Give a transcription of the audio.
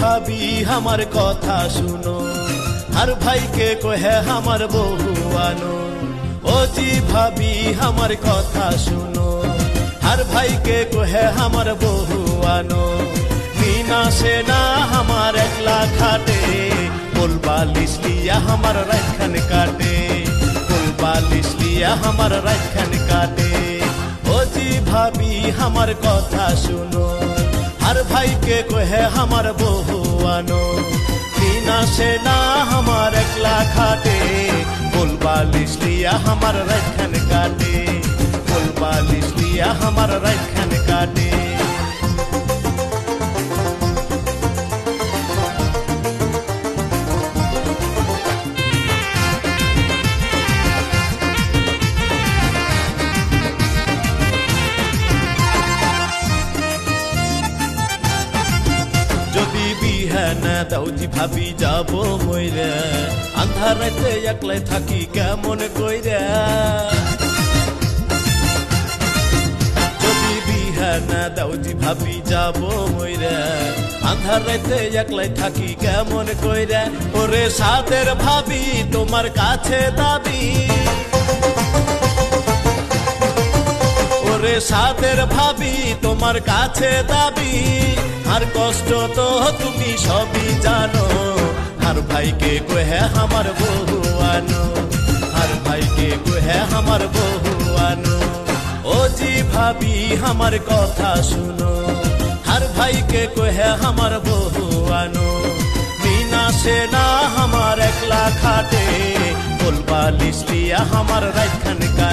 ভাবি, আমার কথা শুনো। আর ভাইকে কহে আমার বহু আনো। ও জি ভাবি, আমার কথা শুনো। আর ভাইকে কহে আমার বহু আনো। মিনা সে না আমার একলা খাটে বালিশ লিয়া আমার রাখান কাটে। বালিশ লিয়া আমার রাখান কাটে। ও জি ভাবি, আমার কথা শুনো। আর ভাইকে কহে আমার বহু আনো বিনা সেনা আমার একলা খাটে। বালিশ লিয়া আমার রাখান কাটে বালিশ লিয়া আমার রাখান কাটে। বিহানা, দাউজি ভাবি, যাব মইরা। আন্ধার রাতে একলাই থাকি কেমন কইরা? যদি দাউজি ভাবি, যাব মইরা। একলাই থাকি কেমন কইরা? ওরে সাদের ভাবি, তোমার কাছে দাবি। সাদের ভাবি, তোমার কাছে দাবি। আর কষ্ট তো তুমি সবই জানো। আর ভাইকে কহে আমার বহু আনো? আর ভাইকে কহে আমার বহু আনো? ও জি ভাবি, আমার কথা শুনো। আর ভাইকে কহে আমার বহু আনো? মিনা সে না আমার একলা খাটে। বালিশ লিয়া আমার রাখান